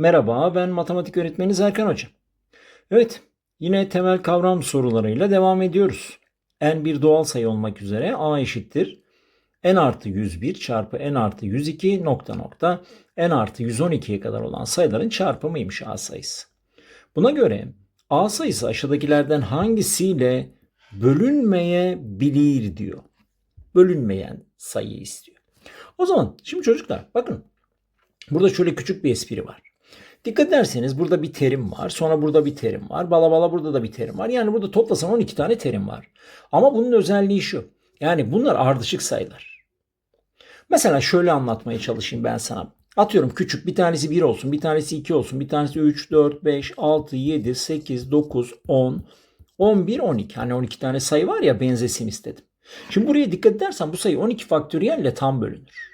Merhaba, ben matematik öğretmeni Erkan Hoca. Evet, yine temel kavram sorularıyla devam ediyoruz. n bir doğal sayı olmak üzere a eşittir n artı 101 çarpı n artı 102 nokta nokta n artı 112'ye kadar olan sayıların çarpımıymış a sayısı. Buna göre a sayısı aşağıdakilerden hangisiyle bölünmeyebilir diyor. Bölünmeyen sayı istiyor. O zaman şimdi çocuklar bakın burada şöyle küçük bir espri var. Dikkat ederseniz burada bir terim var. Sonra burada bir terim var. Bala bala burada da bir terim var. Yani burada toplasan 12 tane terim var. Ama bunun özelliği şu. Yani bunlar ardışık sayılar. Mesela şöyle anlatmaya çalışayım ben sana. Atıyorum küçük bir tanesi 1 olsun, bir tanesi 2 olsun, bir tanesi 3, 4, 5, 6, 7, 8, 9, 10, 11, 12. Hani 12 tane sayı var ya benzesin istedim. Şimdi buraya dikkat edersen bu sayı 12 faktöriyelle tam bölünür.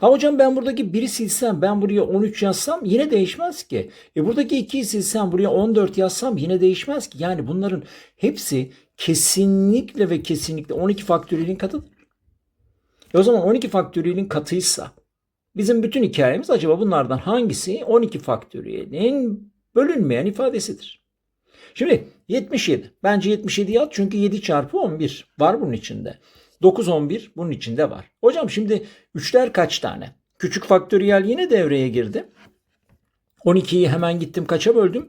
Ha hocam ben buradaki 1'i silsem ben buraya 13 yazsam yine değişmez ki. E buradaki 2'yi silsem buraya 14 yazsam yine değişmez ki. Yani bunların hepsi kesinlikle ve kesinlikle 12 faktöriyelin katıdır. E o zaman 12 faktöriyelin katıysa bizim bütün hikayemiz acaba bunlardan hangisi 12 faktöriyelin bölünmeyen ifadesidir? Şimdi 77. Bence 77'yi at çünkü 7 çarpı 11 var bunun içinde. 9, 11 bunun içinde var. Hocam şimdi 3'ler kaç tane? Küçük faktöriyel yine devreye girdi. 12'yi hemen gittim kaça böldüm?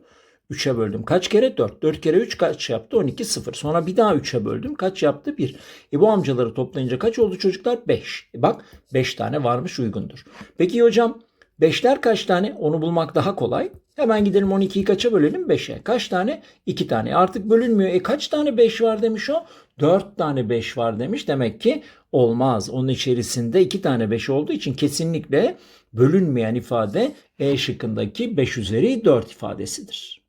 3'e böldüm. Kaç kere? 4. 4 kere 3 kaç yaptı? 12, 0. Sonra bir daha 3'e böldüm. Kaç yaptı? 1. E bu amcaları toplayınca kaç oldu çocuklar? 5. E bak 5 tane varmış uygundur. Peki hocam 5'ler kaç tane? Onu bulmak daha kolay. Hemen gidelim 12'yi kaça bölelim? 5'e. Kaç tane? 2 tane. Artık bölünmüyor. E kaç tane 5 var demiş o? 4 tane 5 var demiş. Demek ki olmaz. Onun içerisinde 2 tane 5 olduğu için kesinlikle bölünmeyen ifade E şıkkındaki 5 üzeri 4 ifadesidir.